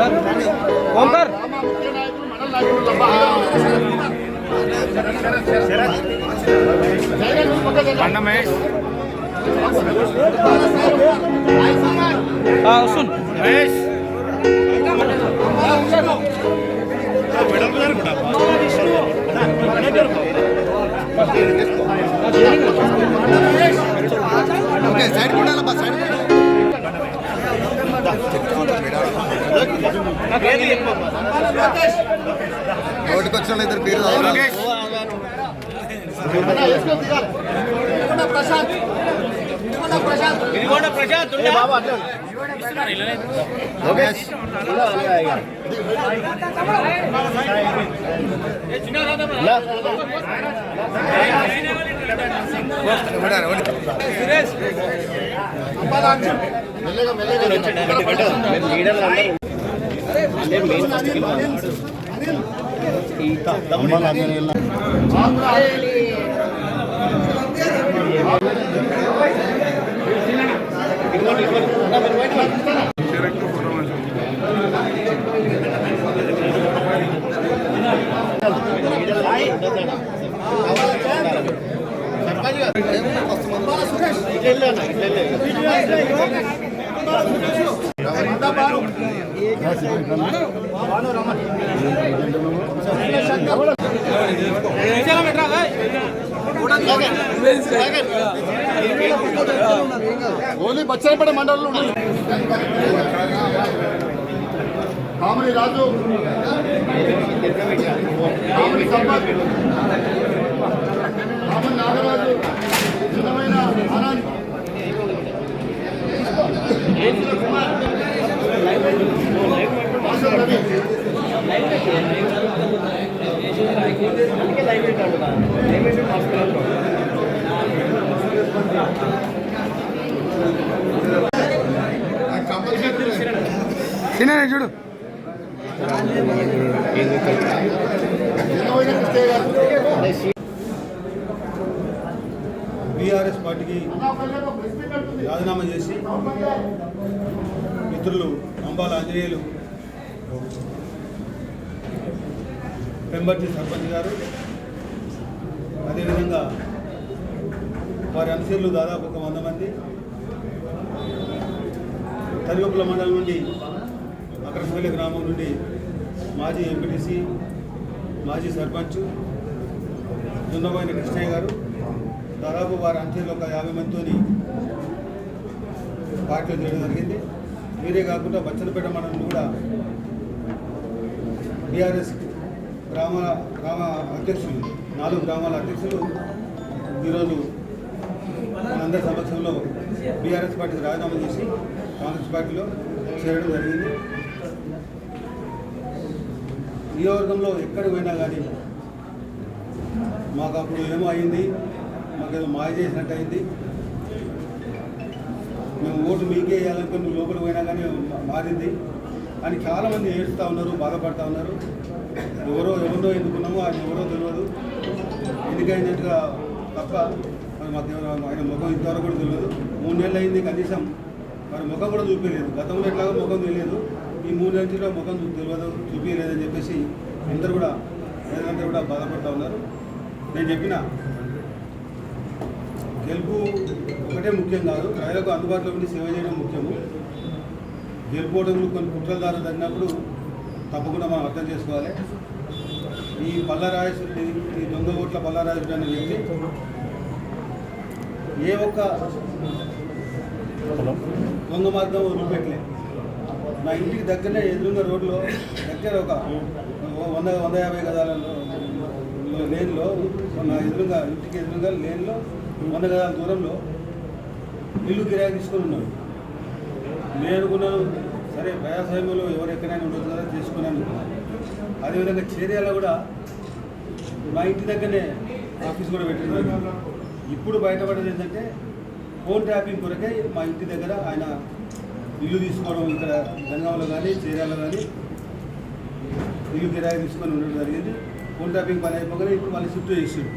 ಓಂಕರ್ ಸುನ್ ಮಹೇಶ್ ಸೈಡ್ ಕೊಡಲ್ಲಪ್ಪ ಸೈಡ್ ಕೊಡಲ್ಲ ఉండాలమ్మా సైడ్ నోటికి వచ్చిన వాళ్ళు ఇద్దరు పేరు చదవాలి. లోకేష్ లోకేష్ ఇవ్వడారు, ఇవ్వండి. ఓన్లీ బచ్చలపేట మండలంలో ఉన్నది కామని రాజు. తినే చూడు. బీఆర్ఎస్ పార్టీకి రాజీనామా చేసి మిత్రులు అంబాల ఆంజనేయులు పెంబర్తి సర్పంచ్ గారు అదేవిధంగా వారి అనుచరులు దాదాపు ఒక వంద మంది. తరివేపుల మండలం నుండి అక్రమపల్లి గ్రామం నుండి మాజీ ఎంపీటీసీ మాజీ సర్పంచ్ దున్నబోయిన కృష్ణయ్య గారు దాదాపు వారి అంత్యంలో ఒక యాభై మందితోని పార్టీలో చేయడం జరిగింది. వీరే కాకుండా బచ్చలపేట మండలం కూడా బీఆర్ఎస్ గ్రామ గ్రామ అధ్యక్షులు. నాలుగు గ్రామాల అధ్యక్షులు. ఈరోజు మనందరి సమక్షంలో బీఆర్ఎస్ పార్టీకి రాజీనామా చేసి కాంగ్రెస్ పార్టీలో చేరడం జరిగింది. నియోజకవర్గంలో ఎక్కడికి పోయినా కానీ మాకు అప్పుడు ఏమో అయింది మాకేదో మాయ చేసినట్టు అయింది. మేము ఓటు మీకే వేయాలనుకుని లోపలికి పోయినా కానీ మారింది. అని చాలామంది ఏడుస్తూ ఉన్నారు బాధపడుతూ ఉన్నారు. ఎవరో ఎవరో ఎన్నుకున్నామో అది ఎవరో తెలియదు. ఎన్నికైనట్టుగా తప్ప మరి మాకు ఆయన ముఖం ఇంతవరకు కూడా తెలియదు. మూడు నెలలు అయింది కనీసం. మరి ముఖం కూడా చూపించలేదు. గతంలో ఎట్లాగో ముఖం తెలియదు. ఈ మూడు నెలల నుంచి ముఖం చూ- తెలియదు చూపించలేదని చెప్పేసి అందరూ కూడా ప్రజలందరూ కూడా బాధపడుతూ ఉన్నారు. నేను చెప్పిన గెలుపు ఒకటే ముఖ్యం కాదు. ప్రజలకు అందుబాటులో ఉండి సేవ చేయడం ముఖ్యము. గెలుపుకోవడంలో కొన్ని కుట్రదారు తగినప్పుడు తప్పకుండా మనం అర్థం చేసుకోవాలి. ఈ పల్లరాజేశ్వరుడి ఈ దొంగ ఓట్ల పల్లరాజేశ్వరుడు అనే వ్యక్తి ఏ ఒక్క దొంగ మార్గం వదిలిపెట్టలే. నా ఇంటికి దగ్గరనే ఎదురున్న రోడ్లో దగ్గర ఒక వంద వంద యాభై గదాలలో లేన్లో నా ఎదురుగా ఇంటికి ఎదురుగా లేన్లో వంద గదాల దూరంలో ఇల్లు కిరాయి తీసుకొని ఉన్నాడు. నేను అనుకున్నాను సరే వ్యవసాయంలో ఎవరు ఎక్కడైనా ఉండొచ్చు కదా చేసుకున్నాను అనుకున్నాను. అదేవిధంగా చేరియాలో కూడా మా ఇంటి దగ్గరనే ఆఫీస్ కూడా పెట్టింది ఇప్పుడు బయటపడేది ఏంటంటే ఫోన్ ట్యాపింగ్ కొరకే మా ఇంటి దగ్గర ఆయన ఇల్లు తీసుకోవడం ఇక్కడ గంగావలో కానీ చేరాలో కానీ ఇల్లు కిరాయి తీసుకొని ఉండడం జరిగింది. ఫోన్ ట్యాపింగ్ పని అయిపోగానే ఇప్పుడు మళ్ళీ షిఫ్ట్ చేసిండు.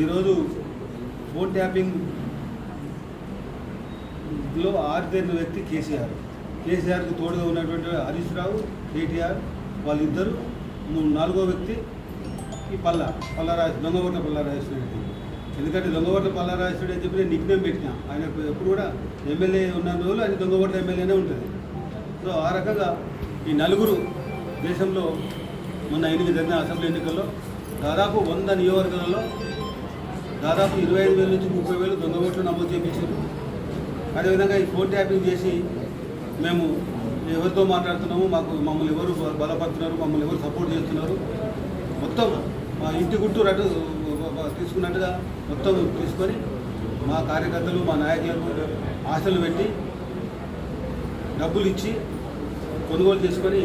ఈరోజు ఫోన్ ట్యాపింగ్లో ఆరు వ్యక్తి కేసీఆర్. కేసీఆర్కు తోడుగా ఉన్నటువంటి హరీష్ రావు కేటీఆర్ వాళ్ళిద్దరు నాలుగో వ్యక్తి ఈ పల్ల పల్లారాజ దొంగగొట్ట పల్లారాజేశ్వర రెడ్డి ఎందుకంటే దొంగగొట్ట పల్లారాజేశ్వర అని చెప్పి నేను పెట్టినా. ఆయన ఎప్పుడు కూడా ఎమ్మెల్యే ఉన్న రోజులు ఆయన దొంగగొట్ట ఎమ్మెల్యేనే ఉంటుంది. సో ఆ రకంగా ఈ నలుగురు దేశంలో మొన్న ఎన్నిక జరిగిన అసెంబ్లీ ఎన్నికల్లో దాదాపు వంద నియోజకవర్గాలలో దాదాపు ఇరవై ఐదు వేల నుంచి ముప్పై వేలు దొంగ ఓట్లు నమోదు చేయించారు అదేవిధంగా ఈ ఫోన్ ట్యాపింగ్ చేసి మేము ఎవరితో మాట్లాడుతున్నాము మాకు మమ్మల్ని ఎవరు బలపడుతున్నారు మమ్మల్ని ఎవరు సపోర్ట్ చేస్తున్నారు. మొత్తం మా ఇంటి గుట్టూరు అటు తీసుకున్నట్టుగా మొత్తం తీసుకొని మా కార్యకర్తలు మా నాయకులకు ఆశలు పెట్టి డబ్బులు ఇచ్చి కొనుగోలు చేసుకొని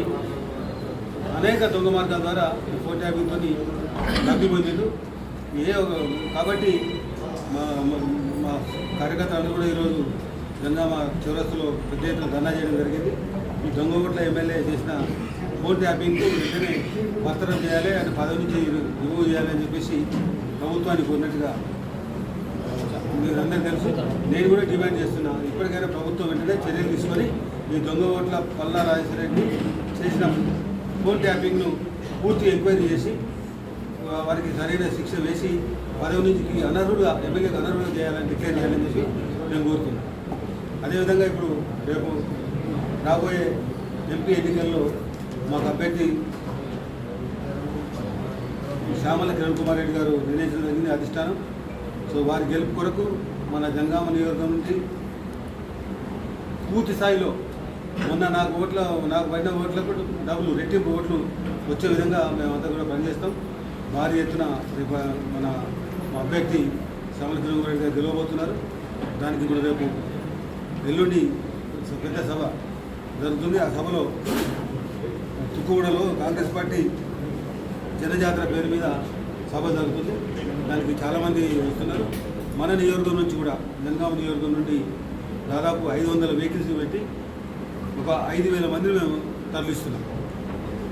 అనేక దొంగ మార్గాల ద్వారా ఈ ఫోన్ ట్యాపింగ్తో లబ్ధి పొందిండు ఏ ఒక- కాబట్టి మా మా- మా కార్యకర్తలు కూడా ఈరోజు జనగామ చౌరస్తులో పెద్ద ఎత్తున ధర్నా చేయడం జరిగింది. ఈ దొంగ ఎమ్మెల్యే చేసిన ఫోన్ ట్యాపింగ్కు వెంటనే భర్తరం చేయాలి ఆయన పదవి నుంచి రిమూవ్ చేయాలి అని చెప్పేసి ప్రభుత్వానికి ఉన్నట్టుగా మీరందరూ తెలుసు. నేను కూడా డిమాండ్ చేస్తున్నా. ఇప్పటికైనా ప్రభుత్వం వెంటనే చర్యలు తీసుకొని ఈ దొంగ ఓట్ల పల్లా రాజేశ్వర రెడ్డి చేసిన ఫోన్ ట్యాపింగ్ను పూర్తి ఎంక్వైరీ చేసి వారికి సరైన శిక్ష వేసి పదవి నుంచి అనర్హులుగా ఎమ్మెల్యేకి అనర్హులుగా చేయాలని డిక్లేర్ చేయాలని చెప్పి నేను కోరుతున్నాను. అదేవిధంగా ఇప్పుడు రేపు రాబోయే ఎంపీ ఎన్నికల్లో మాకు అభ్యర్థి శ్యామల కిరణ్ కుమార్ రెడ్డి గారు నిర్ణయించడం జరిగింది అధిష్టానం. సో వారి గెలుపు కొరకు మన జంగామ నియోజకవర్గం నుంచి పూర్తి స్థాయిలో మొన్న నాకు ఓట్ల నాకు పడిన ఓట్లకు డబ్బులు రెట్టింపు ఓట్లు వచ్చే విధంగా మేమంతా కూడా పనిచేస్తాం. భారీ ఎత్తున మన మా అభ్యర్థి శ్యామల కిరణ్ కుమార్ రెడ్డి గారు గెలవబోతున్నారు. దానికి కూడా రేపు ఎల్లుండి పెద్ద సభ జరుగుతుంది. ఆ సభలో తుక్కుగూడలో కాంగ్రెస్ పార్టీ జనజాతర పేరు మీద సభ జరుగుతుంది. దానికి చాలామంది వస్తున్నారు. మన నియోజకవర్గం నుంచి కూడా జనగామ నియోజకవర్గం నుండి దాదాపు ఐదు వందల వెహికల్స్ పెట్టి ఒక ఐదు వేల మందిని మేము తరలిస్తున్నాం.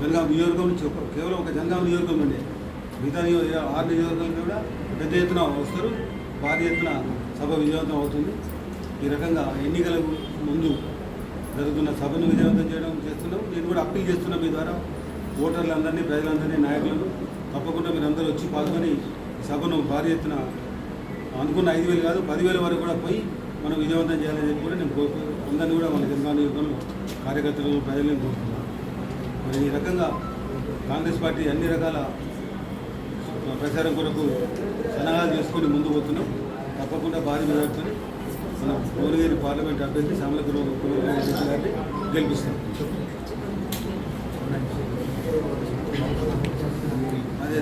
జనగామ నియోజకవర్గం నుంచి కేవలం ఒక జనగామ నియోజకవర్గం నుండి. మిగతా నియోజక ఆరు నియోజకవర్గాలు కూడా పెద్ద ఎత్తున వస్తారు. భారీ ఎత్తున సభ విజయవంతం అవుతుంది. ఈ రకంగా ఎన్నికలకు ముందు జరుగుతున్న సభను విజయవంతం చేయడం చేస్తున్నాం. నేను కూడా అప్పీల్ చేస్తున్నా మీ ద్వారా. ఓటర్లందరినీ ప్రజలందరినీ నాయకులను తప్పకుండా మీరు అందరూ వచ్చి పాల్గొని సభను భారీ ఎత్తున అనుకున్న ఐదు వేలు కాదు పదివేల వరకు కూడా పోయి మనం విజయవంతం చేయాలని చెప్పి కూడా నేను కోరుకు అందరినీ కూడా మన జనగామ కార్యకర్తలు ప్రజలను కోరుతున్నాను మరి ఈ రకంగా కాంగ్రెస్ పార్టీ అన్ని రకాల ప్రచారం కొరకు సలహాలు చేసుకొని ముందు పోతున్నాం. తప్పకుండా భారీ మెజార్టీతో మన భువనగిరి పార్లమెంట్ అభ్యర్థి శ్యామల గురువు గారిని గెలిపిస్తాం. అదే.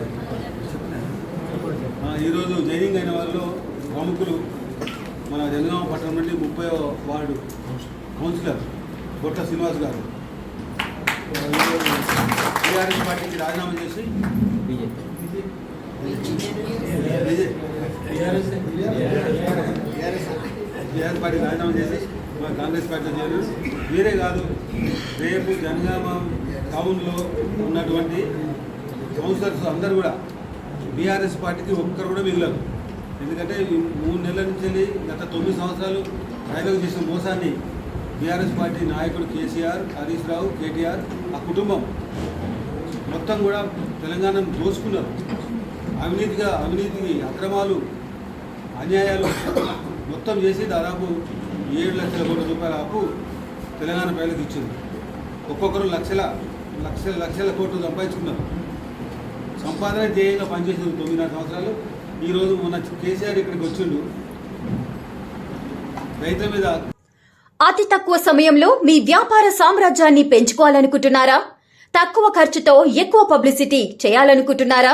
ఈరోజు జైనింగ్ అయిన వాళ్ళలో ప్రముఖులు మన జనగామ పట్టణం నుండి ముప్పై వార్డు కౌన్సిలర్ బొట్ట శ్రీనివాస్ గారు. టీఆర్ఎస్ పార్టీకి రాజీనామా చేసి టీఆర్ఎస్. పార్టీ రాజీనామా చేసి మా కాంగ్రెస్ పార్టీలో చేరు మీరే కాదు రేపు జనగామ టౌన్లో ఉన్నటువంటి కౌన్సిలర్స్ అందరూ కూడా బీఆర్ఎస్ పార్టీకి ఒక్కరు కూడా మిగిలరు. ఎందుకంటే మూడు నెలల నుంచి వెళ్ళి గత తొమ్మిది సంవత్సరాలు రైతులకు చేసిన మోసాన్ని బీఆర్ఎస్ పార్టీ నాయకుడు కేసీఆర్ హరీష్ రావు కేటీఆర్ ఆ కుటుంబం మొత్తం కూడా తెలంగాణను దోసుకున్నారు అవినీతిగా అవినీతికి అక్రమాలు అన్యాయాలు మొత్తం చేసి దాదాపు ఏడు లక్షల కోట్ల రూపాయల అప్పు తెలంగాణ ప్రజలకు ఇచ్చింది. ఒక్కొక్కరు లక్షల లక్షల లక్షల కోట్లు సంపాదించుకున్నారు. సంపాదన ధ్యేయంగా పనిచేసింది తొమ్మిదిన్నర సంవత్సరాలు. ఈరోజు మొన్న కేసీఆర్ ఇక్కడికి వచ్చిండు. రైతుల మీద అతి తక్కువ సమయంలో మీ వ్యాపార సామ్రాజ్యాన్ని పెంచుకోవాలనుకుంటున్నారా? తక్కువ ఖర్చుతో ఎక్కువ పబ్లిసిటీ చేయాలనుకుంటున్నారా?